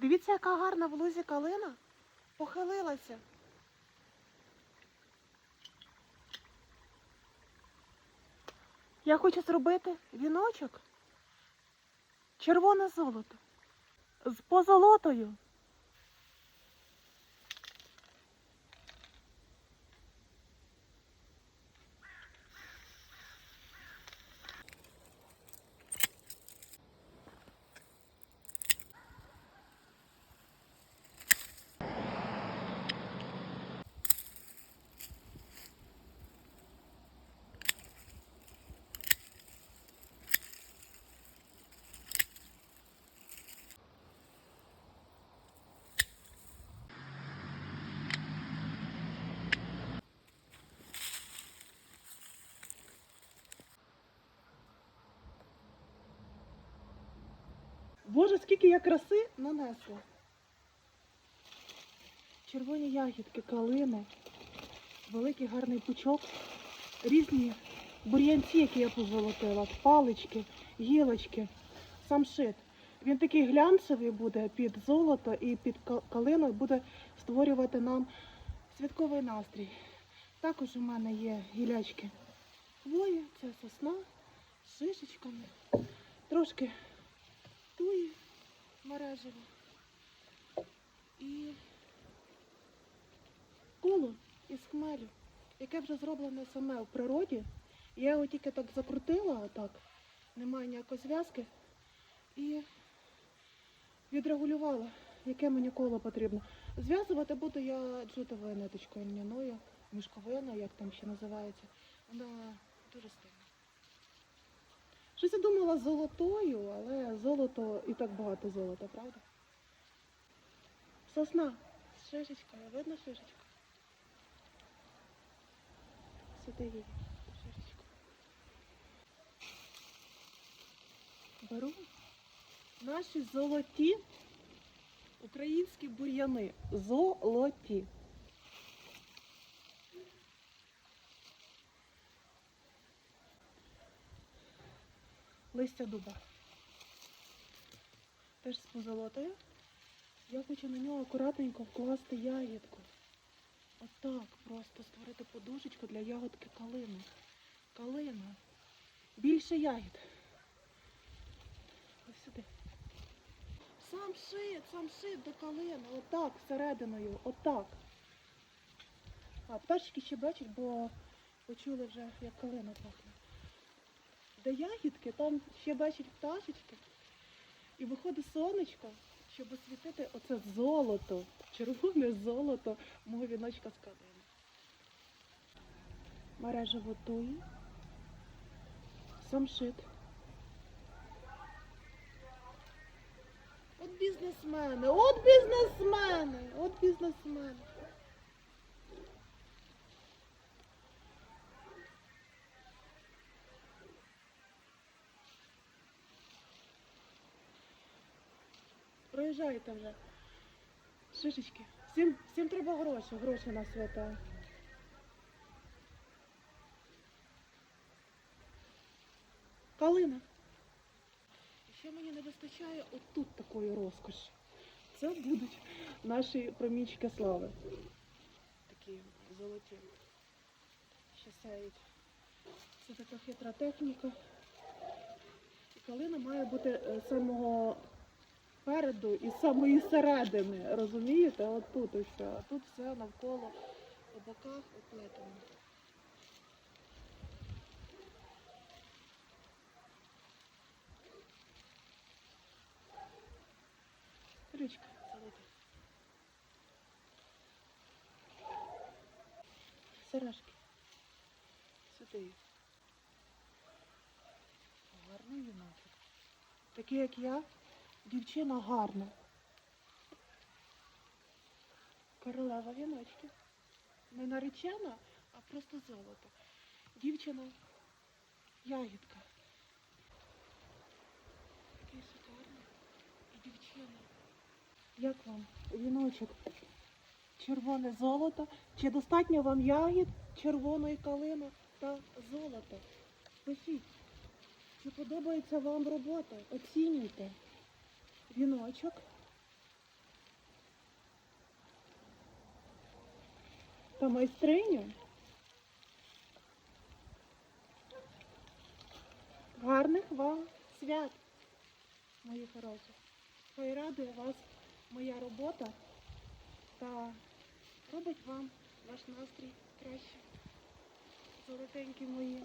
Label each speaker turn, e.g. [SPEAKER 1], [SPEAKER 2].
[SPEAKER 1] Дивіться, яка гарна в лузі калина. Похилилася. Я хочу зробити віночок. Червоне золото. З позолотою. Боже, скільки я краси нанесла. Червоні ягідки, калини, великий гарний пучок, різні бур'янці, які я позолотила, палички, гілочки, самшит. Він такий глянцевий буде під золото і під ка- калину буде створювати нам святковий настрій. Також у мене є гілячки хвої, це сосна з шишечками, трошки туї мережево і коло із хмелю, яке вже зроблене саме в природі. Я його тільки так закрутила, отак, немає ніякої зв'язки, і відрегулювала, яке мені коло потрібно. Зв'язувати буду я джутовою ниточкою льняною, мішковиною, як там ще називається. Вона дуже стильна. Щось я думала золотою, але золото і так багато золота, правда? Сосна з шишечкою, видно шишечку? Сюди її, шишечку. Беру наші золоті українські бур'яни. Золоті. Листя дуба. Теж з позолотою. Я хочу на нього акуратненько вкласти ягідку. Отак просто створити подушечку для ягодки калини. Калина. Більше ягід. Ось сюди. Сам шит, сам шит до калини. Отак, всерединою. Отак. А, пташечки ще бачать, бо почули вже, як калина пахне де ягідки, там ще бачать пташечки. І виходить сонечко, щоб освітити оце золото, червоне золото мого віночка з калини. Мережа готує. Самшит. От бізнесмени, от бізнесмени, от бізнесмени. Проїжджайте вже. Шишечки. Всім, всім треба гроші, гроші на свята. Калина. Ще мені не вистачає отут такої розкоші. Це будуть наші промічки слави. Такі золоті. Ще сяють. Це така хитра техніка. І калина має бути е, самого переду і з самої середини, розумієте? От тут ось, а тут все навколо по боках оплетено. Річка, золота. Сережки. Сюди. Гарний віночок. Такий, як я, Дівчина гарна. Королева віночки. Не наречена, а просто золото. Дівчина ягідка. Такий шикарний. І дівчина. Як вам віночок? Червоне золото. Чи достатньо вам ягід, червоної калини та золота? Пишіть. Чи подобається вам робота? Оцінюйте віночок. Та майстриню. Гарних вам свят, мої хороші. Хай радує вас моя робота та робить вам ваш настрій краще. Золотенькі мої.